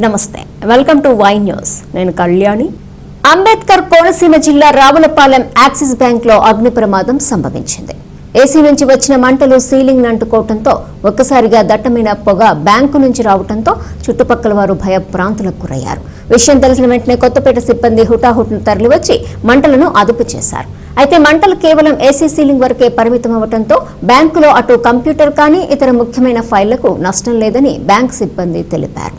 నమస్తే. Welcome to Y news నేను కళ్యాణి. అంబేద్కర్ కోనసీమ జిల్లా రావులపాలెం యాక్సిస్ బ్యాంక్లో అగ్ని ప్రమాదం సంభవించింది. ఏసీ నుంచి వచ్చిన మంటలు సీలింగ్ అంటుకోవడంతో ఒక్కసారిగా దట్టమైన పొగ బ్యాంకు నుంచి రావడంతో చుట్టుపక్కల వారు భయభ్రాంతులకు గురయ్యారు. విషయం తెలిసిన వెంటనే కొత్తపేట సిబ్బంది హుటాహుట్ను తరలివచ్చి మంటలను అదుపు చేశారు. అయితే మంటలు కేవలం ఏసీ సీలింగ్ వరకే పరిమితం అవడంతో బ్యాంకులో అటు కంప్యూటర్ కానీ ఇతర ముఖ్యమైన ఫైళ్ళకు నష్టం లేదని బ్యాంక్ సిబ్బంది తెలిపారు.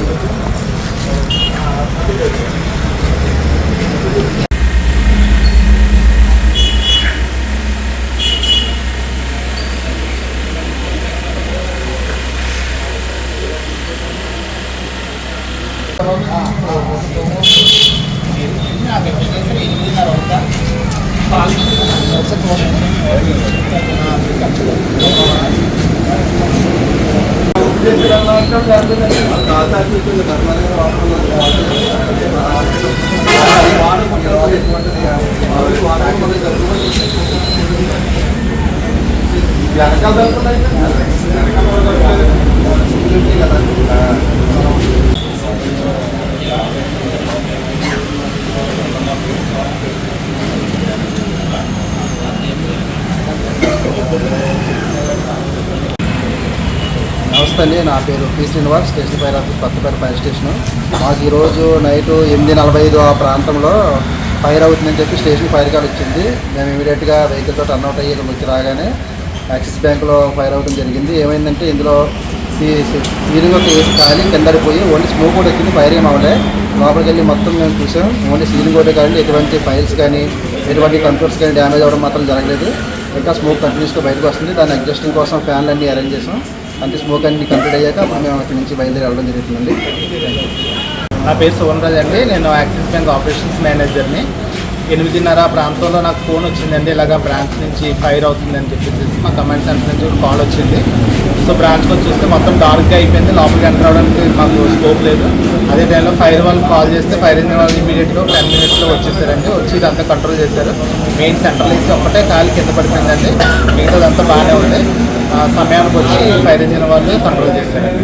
వెనకాల జరుగుతున్నాయి వెనకాల కదా నమస్తే అండి నా పేరు P Srinivas station fire office Kothapeta fire station. మాకు ఈరోజు నైట్ ఎనిమిది నలభై ఐదు ఆ ప్రాంతంలో ఫైర్ అవుతుందని చెప్పి స్టేషన్ ఫైర్ కాల్ వచ్చింది మేము ఇమీడియట్గా వెహికల్తో టర్న్ అవుట్ అయ్యి ఇక్కడ వచ్చి రాగానే యాక్సిస్ బ్యాంక్లో ఫైర్ అవడం జరిగింది. ఏమైందంటే ఇందులో సీలింగ్ ఒక వేసి కాలి కిందడిపోయి ఓన్లీ స్మోక్ కూడా వచ్చింది ఫైర్ ఏం అవ్వలే. లోపలికి వెళ్ళి మొత్తం మేము చూసాం. ఓన్లీ సీలింగ్ కూడా కానీ ఎటువంటి ఫైల్స్ కానీ ఎటువంటి కంప్యూటర్స్ కానీ డ్యామేజ్ అవ్వడం మాత్రం జరగలేదు. ఇంకా స్మోక్ కంటిన్యూస్గా బయటకు వస్తుంది. దాని అడ్జస్టింగ్ కోసం ఫ్యాన్లు అన్నీ అరేంజ్ చేసాం. అంతే స్మోక్ అన్ని కంప్లీట్ అయ్యాక అప్పుడు మేము అక్కడి నుంచి బయలుదేరి వెళ్ళడం జరుగుతుందండి. నా పేరు సువర్ణరాజ్ అండి. నేను యాక్సిస్ బ్యాంక్ ఆపరేషన్స్ మేనేజర్ని. ఎనిమిదిన్నర ప్రాంతంలో నాకు ఫోన్ వచ్చిందండి. ఇలాగా బ్రాంచ్ నుంచి ఫైర్ అవుతుందని చెప్పేసి మా కమాండ్ సెంటర్ నుంచి ఒక కాల్ వచ్చింది. సో బ్రాంచ్కి వచ్చేస్తే చూస్తే మొత్తం డార్క్గా అయిపోయింది. లోపలికి ఎంటర్ అవడానికి మాకు స్కోప్ లేదు. అదే టైంలో ఫైర్ వాళ్ళు కాల్ చేస్తే ఫైర్ ఇంజిన్ వాళ్ళు ఇమీడియట్గా టెన్ మినిట్స్లో వచ్చేసారండి. వచ్చి ఇదంతా కంట్రోల్ చేశారు. మెయిన్ సెంటర్ ఏసీ ఒక్కటే కాలు కింద పడిపోయిందండి. మిగతాదంతా బాగానే ఉంది. సమయానికి వచ్చి ఫైర్ ఇంజిన్ వాళ్ళు కంట్రోల్ చేశారండి